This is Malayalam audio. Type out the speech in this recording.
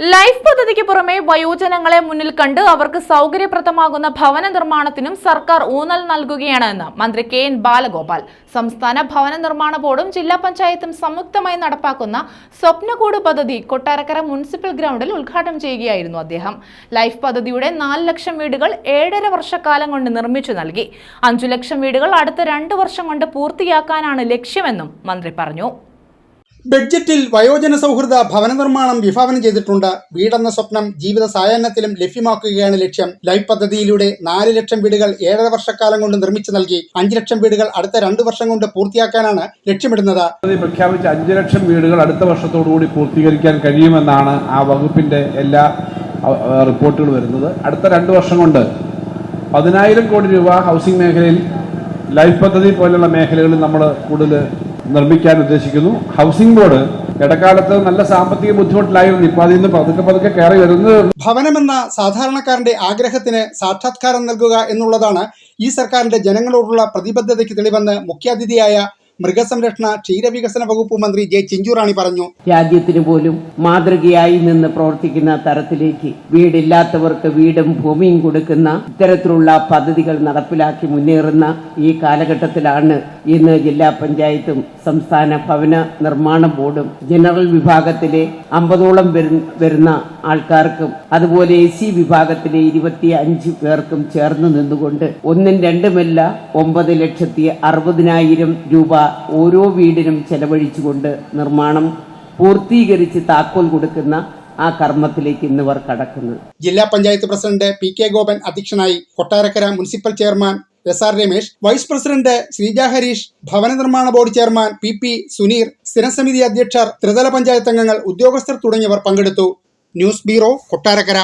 ലൈഫ് പദ്ധതിക്ക് പുറമെ വയോജനങ്ങളെ മുന്നിൽ കണ്ട് അവർക്ക് സൗകര്യപ്രദമാകുന്ന ഭവന നിർമ്മാണത്തിനും സർക്കാർ ഊന്നൽ നൽകുകയാണെന്ന് മന്ത്രി കെ എൻ ബാലഗോപാൽ. സംസ്ഥാന ഭവന നിർമ്മാണ ബോർഡും ജില്ലാ പഞ്ചായത്തും സംയുക്തമായി നടപ്പാക്കുന്ന സ്വപ്നകൂട് പദ്ധതി കൊട്ടാരക്കര മുനിസിപ്പൽ ഗ്രൗണ്ടിൽ ഉദ്ഘാടനം ചെയ്യുകയായിരുന്നു അദ്ദേഹം. ലൈഫ് പദ്ധതിയുടെ നാല് ലക്ഷം വീടുകൾ ഏഴര വർഷക്കാലം കൊണ്ട് നിർമ്മിച്ചു നൽകി. അഞ്ചു ലക്ഷം വീടുകൾ അടുത്ത രണ്ട് വർഷം കൊണ്ട് പൂർത്തിയാക്കാനാണ് ലക്ഷ്യമെന്നും മന്ത്രി പറഞ്ഞു. ബഡ്ജറ്റിൽ വയോജന സൗഹൃദ ഭവന നിർമ്മാണം വിഭാവനം ചെയ്തിട്ടുണ്ട്. വീടെന്ന സ്വപ്നം ജീവിത സായാഹ്നത്തിലും ലഭ്യമാക്കുകയാണ് ലക്ഷ്യം. ലൈഫ് പദ്ധതിയിലൂടെ നാല് ലക്ഷം വീടുകൾ ഏഴര വർഷക്കാലം കൊണ്ട് നിർമ്മിച്ചു നൽകി അഞ്ച് ലക്ഷം വീടുകൾ അടുത്ത രണ്ട് വർഷം കൊണ്ട് പൂർത്തിയാക്കാനാണ് ലക്ഷ്യമിടുന്നത്. പ്രഖ്യാപിച്ച അഞ്ച് ലക്ഷം വീടുകൾ അടുത്ത വർഷത്തോടുകൂടി പൂർത്തീകരിക്കാൻ കഴിയുമെന്നാണ് ആ വകുപ്പിന്റെ എല്ലാ റിപ്പോർട്ടുകൾ വരുന്നത്. അടുത്ത രണ്ട് വർഷം കൊണ്ട് പതിനായിരം കോടി രൂപ ഹൗസിംഗ് മേഖലയിൽ ലൈഫ് പദ്ധതി പോലുള്ള മേഖലകളിൽ നമ്മൾ കൂടുതൽ നിർമ്മിക്കാൻ ഉദ്ദേശിക്കുന്നു. ഹൗസിംഗ് ബോർഡ് ഇടക്കാലത്ത് നല്ല സാമ്പത്തിക ബുദ്ധിമുട്ടിലായിരുന്നു. ഇപ്പൊ അതിൽ നിന്ന് പതുക്കെ പതുക്കെ കയറി വരുന്നത്. ഭവനമെന്ന സാധാരണക്കാരന്റെ ആഗ്രഹത്തിന് സാക്ഷാത്കാരം നൽകുക എന്നുള്ളതാണ് ഈ സർക്കാരിന്റെ ജനങ്ങളോടുള്ള പ്രതിബദ്ധതയ്ക്ക് തെളിവെന്ന് മുഖ്യാതിഥിയായ മൃഗസംരക്ഷണ ക്ഷീരവികസന വകുപ്പ് മന്ത്രി ജെ ചിഞ്ചുറാണി പറഞ്ഞു. രാജ്യത്തിന് പോലും മാതൃകയായി നിന്ന് പ്രവർത്തിക്കുന്ന തരത്തിലേക്ക് വീടില്ലാത്തവർക്ക് വീടും ഭൂമിയും കൊടുക്കുന്ന ഇത്തരത്തിലുള്ള പദ്ധതികൾ നടപ്പിലാക്കി മുന്നേറുന്ന ഈ കാലഘട്ടത്തിലാണ് ഇന്ന് ജില്ലാ പഞ്ചായത്തും സംസ്ഥാന ഭവന നിർമ്മാണ ബോർഡും ജനറൽ വിഭാഗത്തിലെ അമ്പതോളം വരു- വരുന്ന ആൾക്കാർക്കും അതുപോലെ എ സി വിഭാഗത്തിലെ ഇരുപത്തി അഞ്ച് പേർക്കും ചേർന്ന് നിന്നുകൊണ്ട് ഒന്നും രണ്ടുമല്ല ഒമ്പത് ലക്ഷത്തി അറുപതിനായിരം രൂപ ഓരോ വീടിനും ചെലവഴിച്ചുകൊണ്ട് നിർമ്മാണം പൂർത്തീകരിച്ച് താക്കോൽ കൊടുക്കുന്ന ആ കർമ്മത്തിലേക്ക് ഇന്നിവർ കടക്കുന്നത് ജില്ലാ panchayat president P K Gopan അധ്യക്ഷനായി Kottarakkara municipal chairman S R Ramesh vice president Sreeja Harish ഭവന നിർമ്മാണ board chairman P P Suneer സ്ഥിരസമിതി അധ്യക്ഷർ ത്രിതല പഞ്ചായത്ത് അംഗങ്ങൾ ഉദ്യോഗസ്ഥർ തുടങ്ങിയവർ പങ്കെടുത്തു. News bureau Kottarakkara.